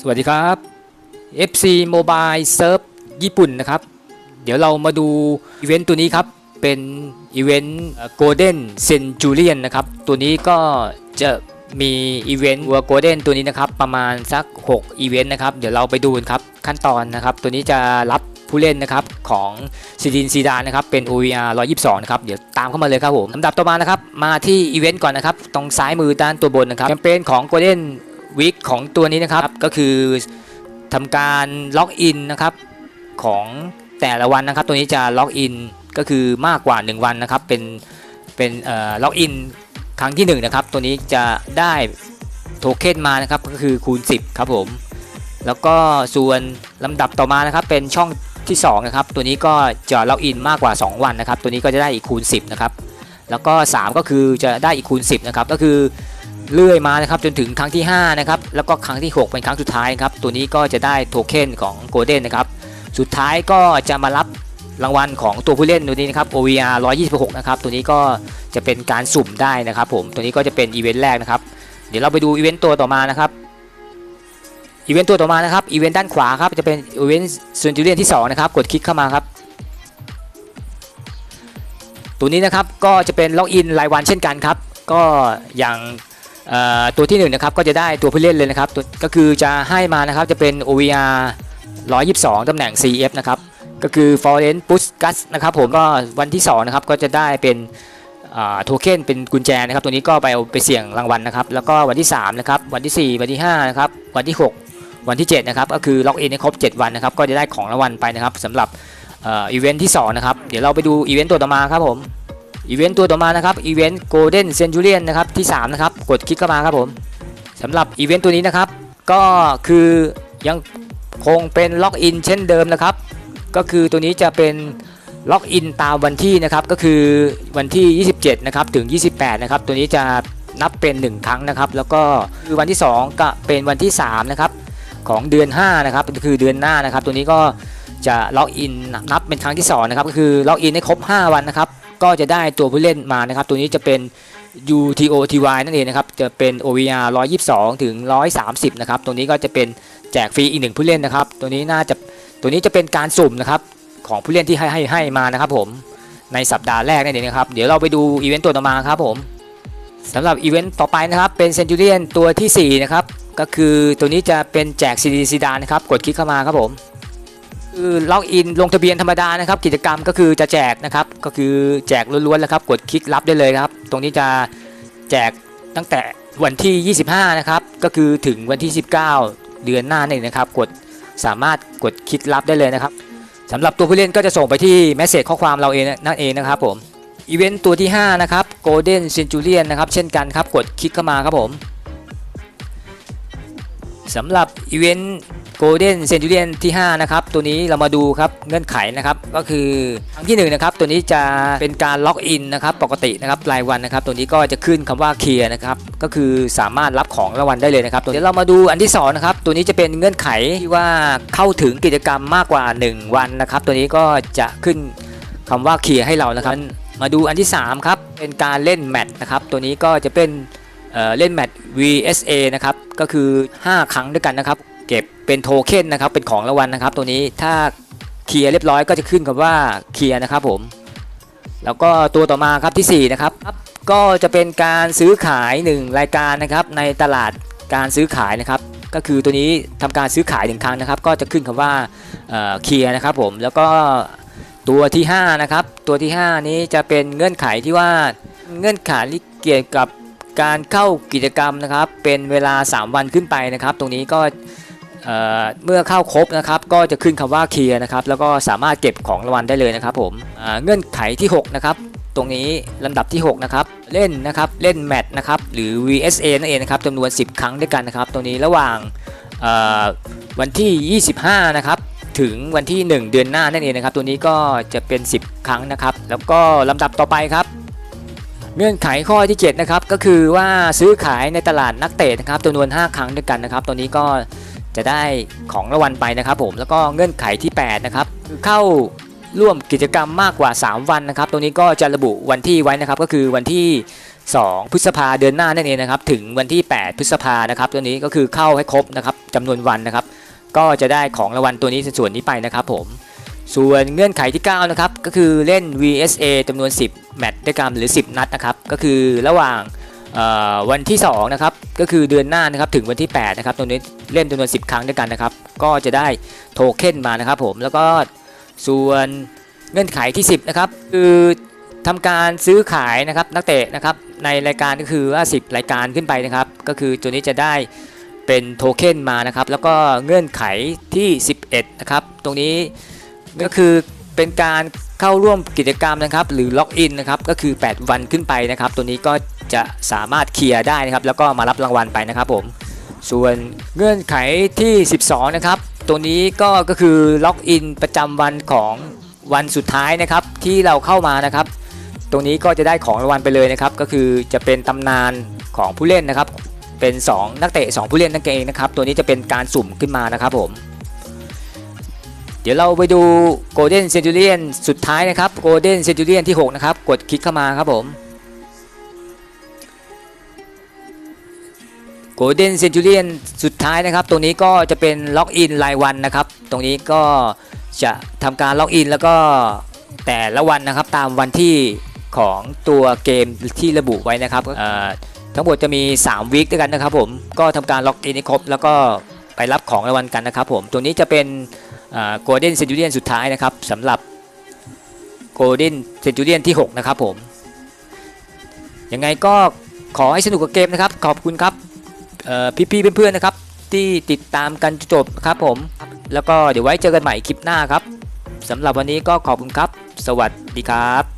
สวัสดีครับ FC Mobile Surf ญี่ปุ่นนะครับ เดี๋ยวเรามาดูอีเวนต์ตัวนี้ครับ เป็นอีเวนต์ Golden Centurion นะครับ ตัวนี้ก็จะมีอีเวนต์วัว Golden ตัวนี้นะครับ ประมาณสัก 6 อีเวนต์นะครับ เดี๋ยวเราไปดูกันครับขั้นตอนนะครับ ตัวนี้จะรับผู้เล่นนะครับของซีดินซีดานนะครับเป็น OVR 122 นะครับ เดี๋ยวตามเข้ามาเลยครับผมลำดับต่อมานะครับ มาที่อีเวนต์ก่อนนะครับ ตรงซ้ายมือด้านตัวบนนะครับแคมเปญของ Golden Week ของตัวนี้นะครับก็คือทำการล็อกอินนะครับของแต่ละวันนะครับ ตัวนี้จะล็อกอินก็คือมากกว่า 1 วันนะครับ เป็นเป็นเอ่อล็อกอินครั้งที่1นะครับตัวนี้จะได้โทเค็นมานะครับก็คือคูณ 10 ครับผม แล้วก็ส่วนลำดับต่อมานะครับเป็นช่องที่2นะครับตัวนี้ก็จะล็อกอินมากกว่า 2 วันนะครับ ตัวนี้ก็จะได้อีกคูณ 10 นะครับ แล้วก็ 3 ก็คือจะได้อีกคูณ 10 นะครับ ก็คือ เลื่อยมานะครับจนถึงครั้งที่5นะครับแล้วก็ครั้งที่ 6 เป็นครั้งสุดท้ายครับตัวนี้ก็จะได้โทเค็นของโกลเด้นนะครับสุดท้ายก็จะมารับรางวัลของตัวผู้เล่นตัวนี้นะครับ OVR 126 นะครับ ตัวนี้ก็จะเป็นการสุ่มได้นะครับผม ตัวนี้ก็จะเป็นอีเวนต์แรกนะครับ เดี๋ยวเราไปดูอีเวนต์ตัวต่อมานะครับ อีเวนต์ตัวต่อมานะครับ อีเวนต์ด้านขวาครับ จะเป็นอีเวนต์เซนจูเรียนที่ 2 นะครับ กดคลิกเข้ามาครับ ตัวนี้นะครับ ก็จะเป็นล็อกอินรายวันเช่นกันครับ ก็อย่าง ตัวที่1นนะครับก็จะได้ตัวผู้เล่นเลยนะครับก็คือจะให้มานะครับจะเป็น OVR 122 ตำแหน่ง CF นะครับก็คือ f o r e n Push Gus นะครับผมก็วันที่2นะครับก็จะได้เป็นโทเค็นเป็นกุญแจนะครับตัวนี้ก็ไปเอาไปเสี่ยงรางวัลนะครับแล้วก็วันที่3นะครับวันที่ 4 วันที่5นะครับวันที่ 6 วันที่7นะครับก็คือล็อกอินให้ครบ 7 วันนะครับก็จะได้ของรางวัลไปนะครับสำหรับอีเวนท์ที่2นะครับเดี๋ยวเราไปดูอีเวนต์ตัวต่อมาครับผม อีเวนต์ตัวต่อมานะครับอีเวนต์ Golden Centurion นะครับที่3นะครับกดคลิกเข้ามาครับผมสำหรับอีเวนต์ตัวนี้นะครับก็คือยังคงเป็นล็อกอินเช่นเดิมนะครับ ก็คือตัวนี้จะเป็นล็อกอินตามวันที่นะครับก็คือวันที่ 27 นะครับถึง 28 นะครับ ตัวนี้จะนับเป็น 1 ครั้งนะครับ แล้วก็คือวันที่ 2 ก็เป็นวันที่ 3 นะครับ ของเดือน 5 นะครับ คือเดือนหน้านะครับ ตัวนี้ก็จะล็อกอินนับเป็นครั้งที่ 2 นะครับ ก็คือล็อกอินให้ครบ 5 วันนะครับ ก็จะได้ตัวผู้เล่นมานะครับ ตัวนี้จะเป็น UTOTY นั่นเองนะครับ จะเป็น OVR 122 ถึง 130 นะครับตรงนี้ก็จะเป็นแจกฟรีอีกหนึ่งผู้เล่นนะครับ ตัวนี้น่าจะตัวนี้จะเป็นการสุ่มนะครับของผู้เล่นที่ให้ให้ให้มานะครับผมในสัปดาห์แรกนั่นเองนะครับเดี๋ยวเราไปดูอีเวนต์ตัวต่อมาครับผมสำหรับอีเวนต์ต่อไปนะครับเป็นเซนจูเรียนตัวทีสี่4นะครับก็คือตัวนี้จะเป็นแจกซีดีซีดานนะครับกดคลิกเข้ามาครับผม คือล็อกอินลงทะเบียนธรรมดานะครับ กิจกรรมก็คือจะแจกนะครับก็คือแจกล้วนๆแล้วครับ กดคลิกรับได้เลยครับ ตรงนี้จะแจกตั้งแต่วันที่ 25 นะครับ ก็คือถึงวันที่ 19 เดือนหน้านี่นะครับ กดสามารถกดคลิกรับได้เลยนะครับสำหรับตัวผู้เล่นก็จะส่งไปที่เมสเซจข้อความเราเองนั่นเองนะครับผมอีเวนต์ตัวที่ 5 นะครับ Golden Centurion นะครับ เช่นกันครับ กดคลิกเข้ามาครับผมสำหรับอีเวนต์ Golden Centurion ที่ 5 นะครับ ตัวนี้เรามาดูครับเงื่อนไขนะครับ ก็คือครั้งที่1นะครับ ตัวนี้จะเป็นการล็อกอินนะครับ ปกตินะครับรายวันนะครับ ตัวนี้ก็จะขึ้นคำว่าเคลียร์นะครับ ก็คือสามารถรับของรางวัลได้เลยนะครับ ตัวเดี๋ยวเรามาดูอันที่2นะครับ ตัวนี้จะเป็นเงื่อนไขที่ว่าเข้าถึงกิจกรรมมากกว่า 1 วันนะครับ ตัวนี้ก็จะขึ้นคำว่าเคลียร์ให้เรานะครับ มาดูอันที่3ครับ เป็นการเล่นแมตช์นะครับ ตัวนี้ก็จะเป็นเอ่อเล่นแมตช์ VSA นะครับ ก็คือ 5 ครั้งด้วยกันนะครับ เก็บเป็นโทเค็นนะครับเป็นของรางวัลนะครับ ตัวนี้ถ้าเคลียร์เรียบร้อยก็จะขึ้นคำว่าเคลียร์นะครับผม แล้วก็ตัวต่อมาครับที่4นะครับก็จะเป็นการซื้อขาย 1 รายการนะครับ ในตลาดการซื้อขายนะครับ ก็คือตัวนี้ทำการซื้อขายหนึ่งครั้งนะครับ ก็จะขึ้นคำว่าเคลียร์นะครับผมแล้วก็ตัวที่5นะครับตัวที่ 5 นี้จะเป็นเงื่อนไขที่ว่าเงื่อนไขที่เกี่ยวกับการเข้ากิจกรรมนะครับ เป็นเวลา 3 วันขึ้นไปนะครับ ตรงนี้ก็ เเมื่อเข้าครบนะครับก็จะขึ้นคำว่าเคลียร์นะครับแล้วก็สามารถเก็บของรางวัลได้เลยนะครับผมเงื่อนไขที่ 6 นะครับตรงนี้ลำดับที่ 6 นะครับ เล่นนะครับเล่นแมตช์นะครับหรือ VSA นั่นเองนะครับจำนวน 10 ครั้งด้วยกันนะครับตรงนี้ระหว่างวันที่ 25 นะครับถึงวันที่ 1 เดือนหน้านั่นเองนะครับ ตัวนี้ก็จะเป็น 10 ครั้งนะครับ แล้วก็ลำดับต่อไปครับ เงื่อนไขข้อที่7นะครับก็คือว่าซื้อขายในตลาดนักเตะนะครับจำนวน 5 ครั้งด้วยกันนะครับ ตัวนี้ก็ จะได้ของรางวัลไปนะครับผมแล้วก็เงื่อนไขที่8นะครับเข้าร่วมกิจกรรมมากกว่า 3 วันนะครับ ตรงนี้ก็จะระบุวันที่ไว้นะครับ ก็คือวันที่ 2 พฤษภาเดือนหน้านั่นเองนะครับ ถึงวันที่ 8 พฤษภานะครับ ตัวนี้ก็คือเข้าให้ครบนะครับจำนวนวันนะครับ ก็จะได้ของรางวัลตัวนี้ส่วนนี้ไปนะครับผม ส่วนเงื่อนไขที่ 9 นะครับ ก็คือเล่น VSA จำนวน 10 แมตช์ด้วยกันหรือ 10 นัดนะครับ ก็คือระหว่าง วันที่2นะครับก็คือเดือนหน้านะครับถึงวันที่8นะครับตัวนี้เล่นจำนวน 10 ครั้งด้วยกันนะครับ ก็จะได้โทเค็นมานะครับผมแล้วก็ส่วนเงื่อนไขที่ 10นะครับคือทำการซื้อขายนะครับนักเตะนะครับในรายการก็คือว่า10 รายการขึ้นไปนะครับ ก็คือตัวนี้จะได้เป็นโทเค็นมานะครับแล้วก็เงื่อนไขที่ 11นะครับตรงนี้ก็คือเป็นการเข้าร่วมกิจกรรมนะครับ หรือล็อกอินนะครับก็คือ 8 วันขึ้นไปนะครับ ตัวนี้ก็ จะสามารถเคลียร์ได้นะครับแล้วก็มารับรางวัลไปนะครับผมส่วนเงื่อนไขที่ 12 นะครับ ตัวนี้ก็ก็คือล็อกอินประจำวันของวันสุดท้ายนะครับที่เราเข้ามานะครับ ตรงนี้ก็จะได้ของรางวัลไปเลยนะครับ ก็คือจะเป็นตำนานของผู้เล่นนะครับ เป็น 2 นักเตะ 2 ผู้เล่นนั่นเองนะครับ ตัวนี้จะเป็นการสุ่มขึ้นมานะครับผม เดี๋ยวเราไปดู Golden Centurion สุดท้ายนะครับ Golden Centurion ที่ 6 นะครับ กดคลิกเข้ามาครับผม Golden Centurion สุดท้ายนะครับ ตรงนี้ก็จะเป็นล็อกอินรายวันนะครับ ตรงนี้ก็จะทำการล็อกอินแล้วก็แต่ละวันนะครับตามวันที่ของตัวเกมที่ระบุไว้นะครับทั้งหมดจะมี 3 วีคด้วยกันนะครับผมก็ทำการล็อกอินให้ครบแล้วก็ไปรับของรางวัลกันนะครับผมตัวนี้จะเป็นโกลเด้นเซนจูเรียนสุดท้ายนะครับสำหรับโกลเด้นเซนจูเรียนที่ 6 นะครับผมยังไงก็ขอให้สนุกกับเกมนะครับ ขอบคุณครับ พี่ๆเพื่อนๆนะครับ ที่ติดตามกันจนจบครับผม แล้วก็เดี๋ยวไว้เจอกันใหม่คลิปหน้าครับสำหรับวันนี้ก็ขอบคุณครับ สวัสดีครับ